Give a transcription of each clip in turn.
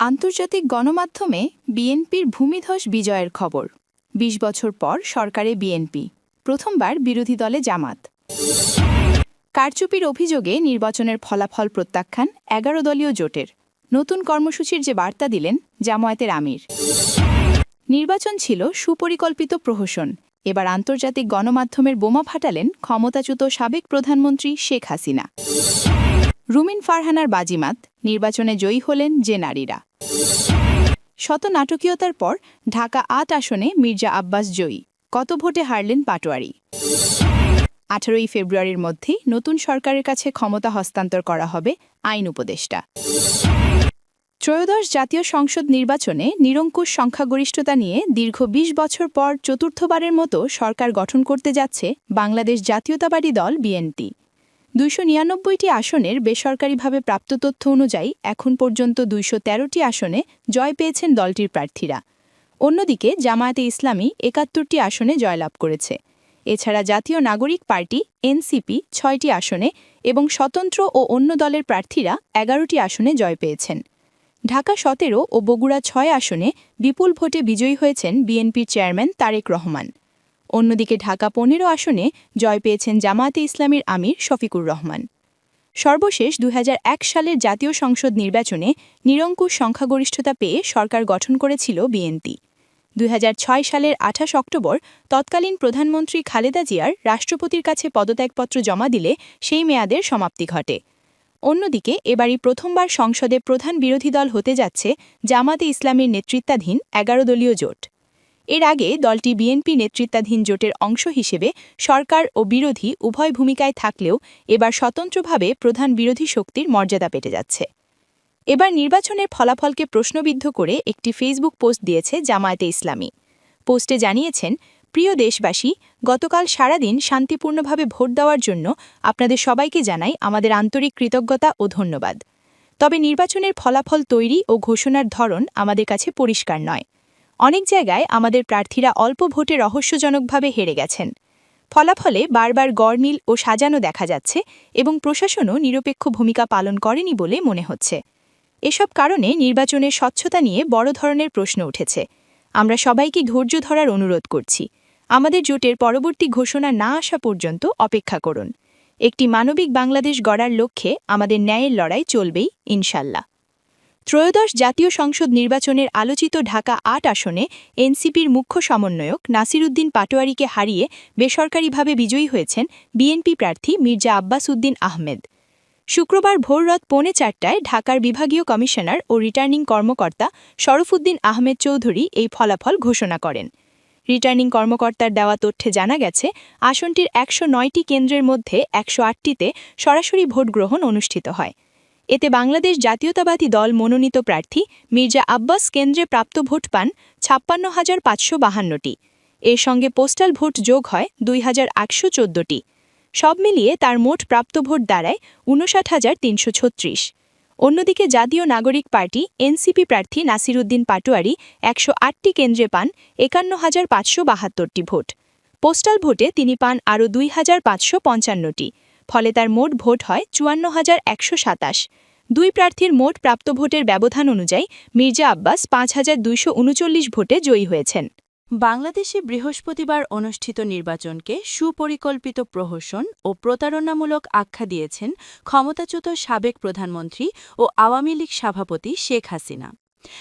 আন্তর্জাতিক গণমাধ্যমে বিএনপির ভূমিধস বিজয়ের খবর। ২০ বছর পর সরকারে বিএনপি। প্রথমবার বিরোধী দলে জামাত। কারচুপির অভিযোগে নির্বাচনের ফলাফল প্রত্যাখ্যান এগারো দলীয় জোটের। নতুন কর্মসূচির যে বার্তা দিলেন জামায়াতের আমির। নির্বাচন ছিল সুপরিকল্পিত প্রহসন। এবার আন্তর্জাতিক গণমাধ্যমের বোমা ফাটালেন ক্ষমতাচ্যুত সাবেক প্রধানমন্ত্রী শেখ হাসিনা। রুমিন ফারহানার বাজিমাত, নির্বাচনে জয়ী হলেন যে নারীরা। শত নাটকীয়তার পর ঢাকা আট আসনে মির্জা আব্বাস জয়ী, কত ভোটে হারলেন পাটোয়ারি? আঠারোই ফেব্রুয়ারির মধ্যেই নতুন সরকারের কাছে ক্ষমতা হস্তান্তর করা হবে আইন উপদেষ্টা। ত্রয়োদশ জাতীয় সংসদ নির্বাচনে নিরঙ্কুশ সংখ্যাগরিষ্ঠতা নিয়ে দীর্ঘ ২০ বছর পর চতুর্থবারের মতো সরকার গঠন করতে যাচ্ছে বাংলাদেশ জাতীয়তাবাদী দল বিএনপি। দুইশো আসনের বেসরকারিভাবে প্রাপ্ত তথ্য অনুযায়ী এখন পর্যন্ত দুইশো তেরোটি আসনে জয় পেয়েছেন দলটির প্রার্থীরা। অন্যদিকে জামায়াতে ইসলামী একাত্তরটি আসনে জয়লাভ করেছে। এছাড়া জাতীয় নাগরিক পার্টি, এনসিপি ছয়টি আসনে এবং স্বতন্ত্র ও অন্য দলের প্রার্থীরা এগারোটি আসনে জয় পেয়েছেন। ঢাকা সতেরো ও বগুড়া ছয় আসনে বিপুল ভোটে বিজয়ী হয়েছেন বিএনপির চেয়ারম্যান তারেক রহমান। অন্যদিকে ঢাকা পনেরো আসনে জয় পেয়েছেন জামায়াতে ইসলামীর আমির শফিকুর রহমান। সর্বশেষ দুই হাজার এক সালের জাতীয় সংসদ নির্বাচনে নিরঙ্কুশ সংখ্যাগরিষ্ঠতা পেয়ে সরকার গঠন করেছিল বিএনপি। দুই হাজার ছয় সালের আঠাশ অক্টোবর তৎকালীন প্রধানমন্ত্রী খালেদা জিয়ার রাষ্ট্রপতির কাছে পদত্যাগপত্র জমা দিলে সেই মেয়াদের সমাপ্তি ঘটে। অন্যদিকে এবারই প্রথমবার সংসদে প্রধান বিরোধী দল হতে যাচ্ছে জামাতে ইসলামীর নেতৃত্বাধীন এগারো দলীয় জোট। এর আগে দলটি বিএনপি নেতৃত্বাধীন জোটের অংশ হিসেবে সরকার ও বিরোধী উভয় ভূমিকায় থাকলেও এবার স্বতন্ত্রভাবে প্রধান বিরোধী শক্তির মর্যাদা পেটে যাচ্ছে। এবার নির্বাচনের ফলাফলকে প্রশ্নবিদ্ধ করে একটি ফেসবুক পোস্ট দিয়েছে জামায়াতে ইসলামী। পোস্টে জানিয়েছেন, প্রিয় দেশবাসী, গতকাল সারাদিন শান্তিপূর্ণভাবে ভোট দেওয়ার জন্য আপনাদের সবাইকে জানাই আমাদের আন্তরিক কৃতজ্ঞতা ও ধন্যবাদ। তবে নির্বাচনের ফলাফল তৈরি ও ঘোষণার ধরন আমাদের কাছে পরিষ্কার নয়। অনেক জায়গায় আমাদের প্রার্থীরা অল্প ভোটে রহস্যজনকভাবে হেরে গেছেন। ফলাফলে বারবার গড়মিল ও সাজানো দেখা যাচ্ছে এবং প্রশাসনও নিরপেক্ষ ভূমিকা পালন করেনি বলে মনে হচ্ছে। এসব কারণে নির্বাচনের স্বচ্ছতা নিয়ে বড় ধরনের প্রশ্ন উঠেছে। আমরা সবাইকে ধৈর্য ধরার অনুরোধ করছি। আমাদের জোটের পরবর্তী ঘোষণা না আসা পর্যন্ত অপেক্ষা করুন। একটি মানবিক বাংলাদেশ গড়ার লক্ষ্যে আমাদের ন্যায়ের লড়াই চলবেই, ইনশাল্লাহ। ত্রয়োদশ জাতীয় সংসদ নির্বাচনের আলোচিত ঢাকা আট আসনে এনসিপির মুখ্য সমন্বয়ক নাসিরুদ্দিন পাটোয়ারিকে হারিয়ে বেসরকারিভাবে বিজয়ী হয়েছেন বিএনপি প্রার্থী মির্জা আব্বাস উদ্দিন আহমেদ। শুক্রবার ভোররাত পৌনে চারটায় ঢাকার বিভাগীয় কমিশনার ও রিটার্নিং কর্মকর্তা শরফুদ্দিন আহমেদ চৌধুরী এই ফলাফল ঘোষণা করেন। রিটার্নিং কর্মকর্তার দেওয়া তথ্যে জানা গেছে, আসনটির একশো নয়টি কেন্দ্রের মধ্যে একশো আটটিতে সরাসরি ভোট গ্রহণ অনুষ্ঠিত হয়। এতে বাংলাদেশ জাতীয়তাবাদী দল মনোনীত প্রার্থী মির্জা আব্বাস কেন্দ্রে প্রাপ্ত ভোট পান ছাপ্পান্ন হাজার পাঁচশো বাহান্নটি। এর সঙ্গে পোস্টাল ভোট যোগ হয় দুই হাজার আটশো চোদ্দটি। সব মিলিয়ে তার মোট প্রাপ্ত ভোট দাঁড়ায় উনষাট হাজার তিনশো ছত্রিশ। অন্যদিকে জাতীয় নাগরিক পার্টি এনসিপি প্রার্থী নাসিরুদ্দিন পাটোয়ারি একশো আটটি কেন্দ্রে পান একান্ন হাজার পাঁচশো বাহাত্তরটি ভোট। পোস্টাল ভোটে তিনি পান আরও দুই হাজার পাঁচশো পঞ্চান্নটি। ফলে তার মোট ভোট হয় চুয়ান্ন হাজার একশো সাতাশ। দুই প্রার্থীর মোট প্রাপ্ত ভোটের ব্যবধান অনুযায়ী মির্জা আব্বাস পাঁচ হাজার দুইশো উনচল্লিশ ভোটে জয়ী হয়েছেন। বাংলাদেশে বৃহস্পতিবার অনুষ্ঠিত নির্বাচনকে সুপরিকল্পিত প্রহসন ও প্রতারণামূলক আখ্যা দিয়েছেন ক্ষমতাচ্যুত সাবেক প্রধানমন্ত্রী ও আওয়ামী লীগ সভাপতি শেখ হাসিনা।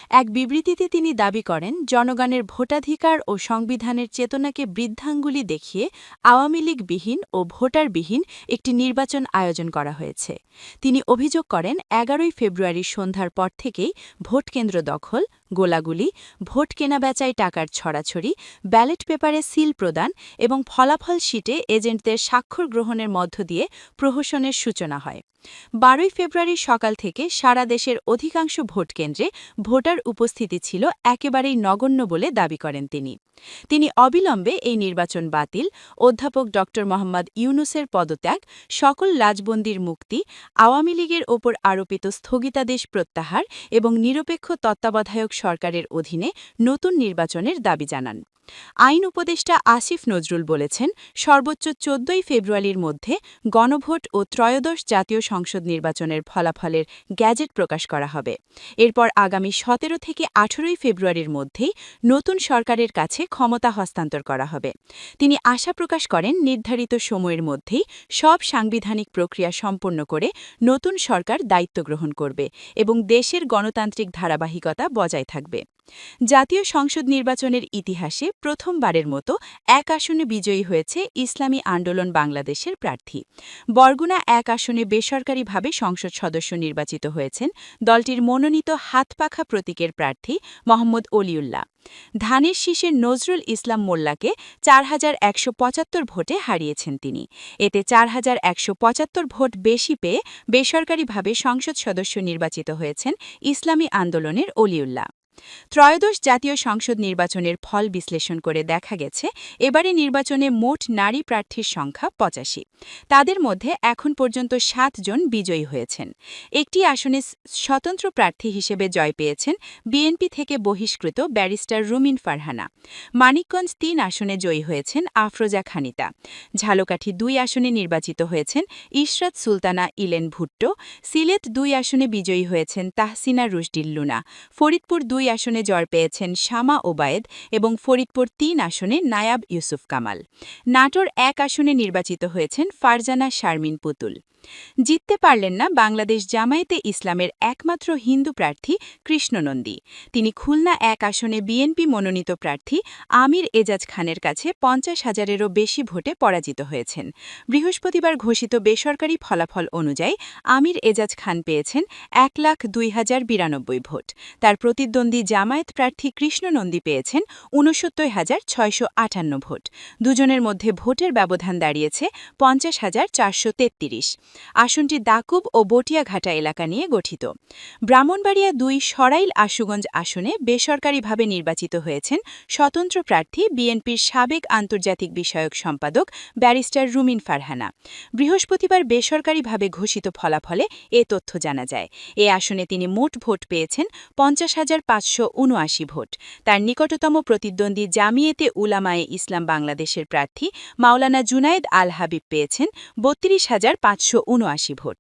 এক বিবৃতিতে তিনি দাবি করেন, জনগণের ভোটাধিকার ও সংবিধানের চেতনাকে বৃদ্ধাঙ্গুলি দেখিয়ে আওয়ামী লীগবিহীন ও ভোটারবিহীন একটি নির্বাচন আয়োজন করা হয়েছে। তিনি অভিযোগ করেন, এগারোই ফেব্রুয়ারির সন্ধ্যার পর থেকেই ভোটকেন্দ্র দখল, গোলাগুলি, ভোট কেনাবেচায় টাকার ছড়াছড়ি, ব্যালট পেপারে সিল প্রদান এবং ফলাফল শিটে এজেন্টদের স্বাক্ষর গ্রহণের মধ্য দিয়ে প্রহসনের সূচনা হয়। বারোই ফেব্রুয়ারি সকাল থেকে সারা দেশের অধিকাংশ ভোটকেন্দ্রে ভোটার উপস্থিতি ছিল একেবারেই নগণ্য বলে দাবি করেন তিনি। তিনি অবিলম্বে এই নির্বাচন বাতিল, অধ্যাপক ড. মোহাম্মদ ইউনুসের পদত্যাগ, সকল রাজবন্দির মুক্তি, আওয়ামী লীগের ওপর আরোপিত স্থগিতাদেশ প্রত্যাহার এবং নিরপেক্ষ তত্ত্বাবধায়ক সরকারের অধীনে নতুন নির্বাচনের দাবি জানান। আইন উপদেষ্টা আসিফ নজরুল বলেছেন, সর্বোচ্চ চোদ্দই ফেব্রুয়ারির মধ্যে গণভোট ও ত্রয়োদশ জাতীয় সংসদ নির্বাচনের ফলাফলের গ্যাজেট প্রকাশ করা হবে। এরপর আগামী সতেরো থেকে আঠেরোই ফেব্রুয়ারির মধ্যেই নতুন সরকারের কাছে ক্ষমতা হস্তান্তর করা হবে। তিনি আশা প্রকাশ করেন, নির্ধারিত সময়ের মধ্যেই সব সাংবিধানিক প্রক্রিয়া সম্পন্ন করে নতুন সরকার দায়িত্ব গ্রহণ করবে এবং দেশের গণতান্ত্রিক ধারাবাহিকতা বজায় থাকবে। জাতীয় সংসদ নির্বাচনের ইতিহাসে প্রথমবারের মতো এক আসনে বিজয়ী হয়েছে ইসলামী আন্দোলন বাংলাদেশের প্রার্থী। বরগুনা এক আসনে বেসরকারিভাবে সংসদ সদস্য নির্বাচিত হয়েছেন দলটির মনোনীত হাতপাখা প্রতীকের প্রার্থী মোহাম্মদ অলিউল্লাহ। ধানের শীষের নজরুল ইসলাম মোল্লাকে চার হাজার একশো পঁচাত্তর ভোটে হারিয়েছেন তিনি। এতে চার হাজার একশো পঁচাত্তর ভোট বেশি পেয়ে বেসরকারিভাবে সংসদ সদস্য নির্বাচিত হয়েছেন ইসলামী আন্দোলনের অলিউল্লাহ। ত্রয়োদশ জাতীয় সংসদ নির্বাচনের ফল বিশ্লেষণ করে দেখা গেছে এবারে নির্বাচনে মোট নারী প্রার্থীর সংখ্যা পঁচাশি। তাদের মধ্যে এখন পর্যন্ত সাতজন বিজয়ী হয়েছেন। একটি আসনে স্বতন্ত্র প্রার্থী হিসেবে জয় পেয়েছেন বিএনপি থেকে বহিষ্কৃত ব্যারিস্টার রুমিন ফারহানা। মানিকগঞ্জ তিন আসনে জয়ী হয়েছেন আফরোজা খানিতা। ঝালকাঠি দুই আসনে নির্বাচিত হয়েছেন ইশরাত সুলতানা, ইলেন ভুট্টো। সিলেট দুই আসনে বিজয়ী হয়েছেন তাহসিনা রুশডিল লুনা। ফরিদপুর দুই আসনে জয় পেয়েছেন শামা ওবায়েদ এবং ফরিদপুর তিন আসনে নায়াব ইউসুফ কামাল। নাটোর এক আসনে নির্বাচিত হয়েছেন ফারজানা শারমিন পুতুল। জিততে পারলেন না বাংলাদেশ জামায়াতে ইসলামের একমাত্র হিন্দু প্রার্থী কৃষ্ণনন্দী। তিনি খুলনা এক আসনে বিএনপি মনোনীত প্রার্থী আমির এজাজ খানের কাছে পঞ্চাশ হাজারেরও বেশি ভোটে পরাজিত হয়েছেন। বৃহস্পতিবার ঘোষিত বেসরকারি ফলাফল অনুযায়ী আমির এজাজ খান পেয়েছেন এক লাখ দুই হাজার বিরানব্বই ভোট। তার প্রতিদ্বন্দ্বী জামায়াত প্রার্থী কৃষ্ণনন্দী পেয়েছেন ঊনসত্তর হাজার ছয়শো আটান্ন ভোট। দুজনের মধ্যে ভোটের ব্যবধান দাঁড়িয়েছে পঞ্চাশ হাজার চারশো তেত্রিশ। আসনটি দাকুব ও বটিয়াঘাটা এলাকা নিয়ে গঠিত। ব্রাহ্মণবাড়িয়া দুই সরাইল আশুগঞ্জ আসনে বেসরকারিভাবে নির্বাচিত হয়েছেন স্বতন্ত্র প্রার্থী বিএনপির সাবেক আন্তর্জাতিক বিষয়ক সম্পাদক ব্যারিস্টার রুমিন ফারহানা। বৃহস্পতিবার বেসরকারিভাবে ঘোষিত ফলাফলে এ তথ্য জানা যায়। এ আসনে তিনি মোট ভোট পেয়েছেন পঞ্চাশ হাজার পাঁচশো উনআশি ভোট। তার নিকটতম প্রতিদ্বন্দ্বী জামিয়েতে উলামায়ে ইসলাম বাংলাদেশের প্রার্থী মাওলানা জুনায়েদ আল হাবিব পেয়েছেন বত্রিশ হাজার পাঁচশো ভোট।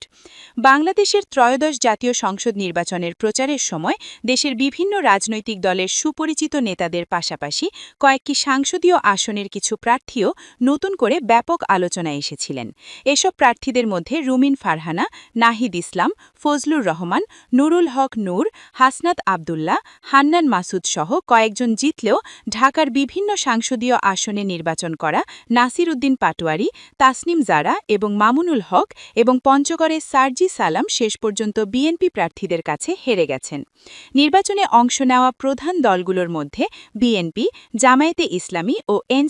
বাংলাদেশের ত্রয়োদশ জাতীয় সংসদ নির্বাচনের প্রচারের সময় দেশের বিভিন্ন রাজনৈতিক দলের সুপরিচিত নেতাদের পাশাপাশি কয়েকটি সাংসদীয় আসনের কিছু প্রার্থীও নতুন করে ব্যাপক আলোচনায় এসেছিলেন। এসব প্রার্থীদের মধ্যে রুমিন ফারহানা, নাহিদ ইসলাম, ফজলুর রহমান, নুরুল হক নূর, হাসনাত আবদুল্লাহ, হান্নান মাসুদ সহ কয়েকজন জিতলেও ঢাকার বিভিন্ন সাংসদীয় আসনে নির্বাচন করা নাসির উদ্দিন পাটোয়ারি, তাসনিম জারা এবং মামুনুল হক এবং পঞ্চগড়ে সার্জি সালাম শেষ পর্যন্ত বিএনপি প্রার্থীদের কাছে হেরে গেছেন। নির্বাচনে অংশ নেওয়া প্রধান দলগুলোর মধ্যে বিএনপি, জামায়াতে ইসলামী ও এনসিপি